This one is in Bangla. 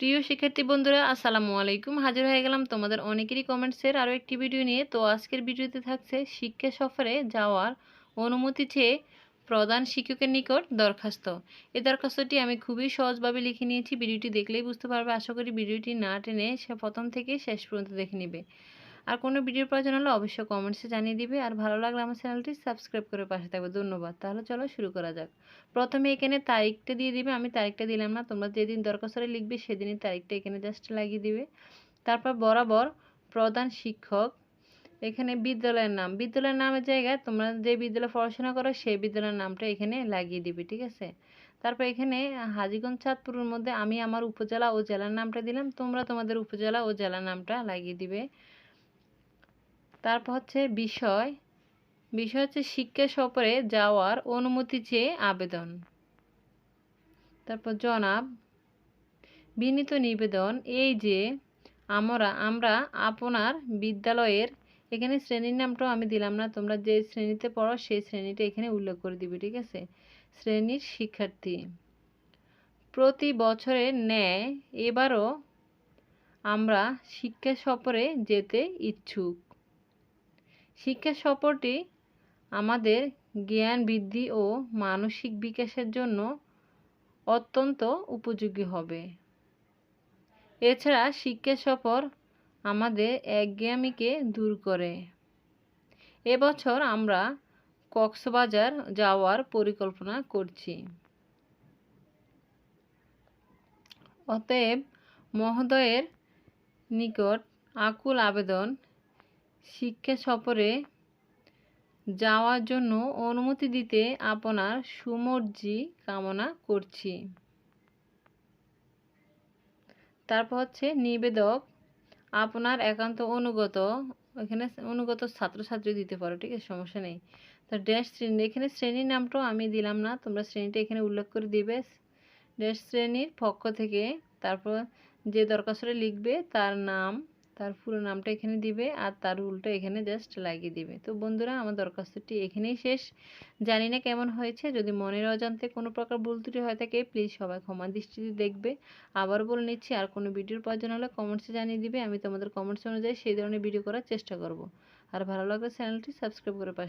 প্রিয় শিক্ষার্থী বন্ধুরা, আসসালামু আলাইকুম। হাজির হয়ে গেলাম তোমাদের অনেকেরই কমেন্টসের আরও একটি ভিডিও নিয়ে। তো আজকের ভিডিওতে থাকছে শিক্ষা সফরে যাওয়ার অনুমতি চেয়ে প্রধান শিক্ষকের নিকট দরখাস্ত। এই দরখাস্তটি আমি খুবই সহজভাবে লিখে নিয়েছি। ভিডিওটি দেখলেই বুঝতে পারবে। আশা করি ভিডিওটি না টেনে সে প্রথম থেকে শেষ পর্যন্ত দেখে নেবে। আর কোনো ভিডিওর প্রয়োজন হলে অবশ্যই কমেন্টসে জানিয়ে দিবে। আর ভালো লাগলে আমার চ্যানেলটি সাবস্ক্রাইব করে পাশে থাকবে। ধন্যবাদ। তাহলে চলো শুরু করা যাক। প্রথমে এখানে তারিখটা দিয়ে দিবে। আমি তারিখটা দিলাম না। তোমরা যেদিন দরখাস্তরে লিখবে সেদিনই তারিখটা এখানে জাস্ট লাগিয়ে দিবে। তারপর বরাবর প্রধান শিক্ষক। এখানে বিদ্যালয়ের নাম। বিদ্যালয়ের নামের জায়গায় তোমরা যে বিদ্যালয়ে পড়াশোনা করো সেই বিদ্যালয়ের নামটা এখানে লাগিয়ে দিবে, ঠিক আছে? তারপর এখানে হাজিগঞ্জ, চাঁদপুরের মধ্যে আমি আমার উপজেলা ও জেলার নামটা দিলাম। তোমরা তোমাদের উপজেলা ও জেলার নামটা লাগিয়ে দিবে। তারপর হচ্ছে বিষয়। বিষয় হচ্ছে শিক্ষা সফরে যাওয়ার অনুমতি চেয়ে আবেদন। তারপর জনাব, বিনীত নিবেদন, এই যে আমরা আমরা আপনার বিদ্যালয়ের এখানে শ্রেণির নামটাও আমি দিলাম না, তোমরা যে শ্রেণীতে পড়ো সেই শ্রেণীটা এখানে উল্লেখ করে দিবে, ঠিক আছে? শ্রেণির শিক্ষার্থী। প্রতি বছরের ন্যায় এবারও আমরা শিক্ষা সফরে যেতে ইচ্ছুক। শিক্ষা সফরটি আমাদের জ্ঞান, বৃদ্ধি ও মানসিক বিকাশের জন্য অত্যন্ত উপযোগী হবে। এছাড়া শিক্ষা সফর আমাদের একজ্ঞামীকে দূর করে। এবছর আমরা কক্সবাজার যাওয়ার পরিকল্পনা করছি। অতএব মহোদয়ের নিকট আকুল আবেদন শিক্ষা সফরে যাওয়ার জন্য অনুমতি দিতে আপনার সুমর্জি কামনা করছি। তারপর হচ্ছে নিবেদক, আপনার একান্ত অনুগত, এখানে অনুগত ছাত্রছাত্রী দিতে পারো, ঠিক আছে, সমস্যা নেই। তো ড্যাশ শ্রেণি, এখানে শ্রেণির নামটাও আমি দিলাম না, তোমরা শ্রেণীটা এখানে উল্লেখ করে দিবে। ড্যাশ শ্রেণির পক্ষ থেকে তারপর যে দরখাস্তটা লিখবে, তার নাম তার পুরো নামটা এখানে দিবে আর তার উল্টো এখানে জাস্ট লাগিয়ে দিবে। তো বন্ধুরা, আমার দরখাস্তটি এখানেই শেষ। জানি না কেমন হয়েছে, যদি মনের অজান্তে কোনো প্রকার ভুল ত্রুটি হয়ে থাকে প্লিজ সবাই ক্ষমা দৃষ্টিতে দেখবে। আবার বলে নিচ্ছি, আর কোনো ভিডিওর প্রয়োজন হলে কমেন্টসে জানিয়ে দিবে, আমি তোমাদের কমেন্টস অনুযায়ী সেই ধরনের ভিডিও করার চেষ্টা করব। আর ভালো লাগলে চ্যানেলটি সাবস্ক্রাইব করে পাশে